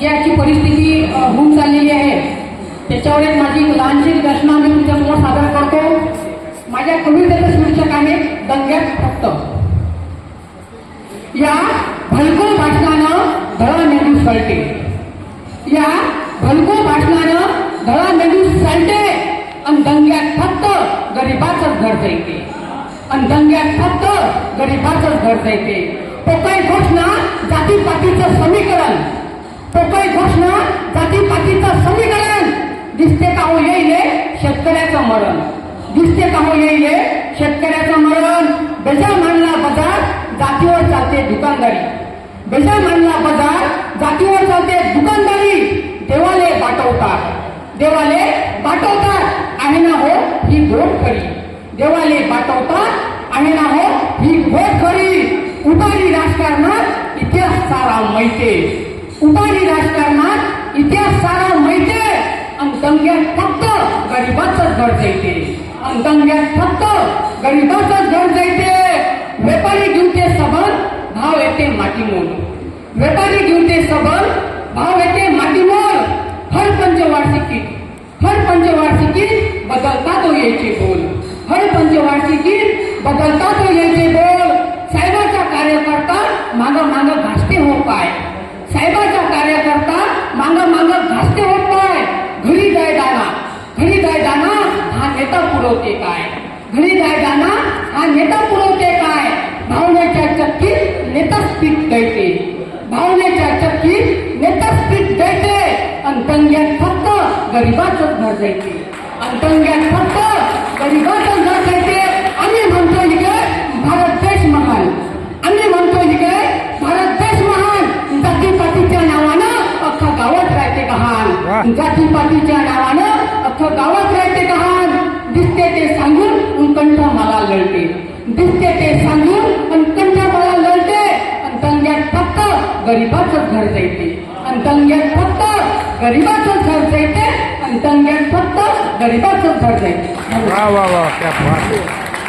जी आजची परिस्थिती होऊन चाललेली आहे. त्याच्यावर एक माझी लहानशी रचना मी तुमच्यासमोर सादर करतो. माझ्या कवितेचं शीर्षक आहे दंग्यात फक्त. या भलको भाषणानं धडा मेंदू सळते. या भलको भाषणानं धडा मेंदू सळते आणि दंग्यात फक्त गरीबाचंच घर जायते आणि दंग्यात फक्त गरीबाचंच घर जायते पोकळी घोषणा जातीपातीचं समीकरण टोकई घोषणा जातीपातीचं समीकरण. दिसते का हो येईल? शेतकऱ्याचं मरण. दिसते का हो येईल? शेतकऱ्याचं मरण. बेजा मानला बाजार जातीवर चालते दुकानदारी. बेजा मानला बाजार जातीवर चालते दुकानदारी. देवाले पाठवतात देवाले पाठवतात आहे ना हो ही गोट खरी. देवाले पाठवतात आहे ना हो ही गोट खरी. उतारी राजकारणात? इतिहास सारा माहिती उभारी राजकारणात इतिहास सारा मैते आणि दंग्यात फक्त गरीबाचंच घर जायचे. आणि दंग्यात फक्त गरीबाचंच घर जायचे. व्यापारी घेऊन ते सबल भाव येते मातीमोल. व्यापारी घेऊन ते सबल भाव येते मातीमोल. हर पंचवार्षिकी हर पंचवार्षिकी बदलता तो यायचे बोल. हर पंचवार्षिकी बदलता तो यायचे नेता पुरवते काय? घरी जाय दाना हा नेता पुरवते काय? भावनेच्या चक्कीत नेता पीठ गळते. भावनेच्या चक्कीत नेता गळते. आणि दंग्यात फक्त गरीबाचंच घर जायचे. आणि दंग्यात फक्त गरीबाचंच घर जायचे. आम्ही म्हणतो इकडे भारत देश महान. आम्ही म्हणतो इकडे भारत देश महान. जातीपातीच्या नावानं अख्खा गावात राहते गहाण. जातीपातीच्या नावानं अख्खं गावात राहते दिसते ते सांगून पण कंठ मला लढते आणि दंग्यात फक्त गरीबाचंच घर जायते आणि दंग्यात फक्त गरीबाचंच घर जायते आणि दंग्यात फक्त गरीबाचंच घर जायते वा वा वा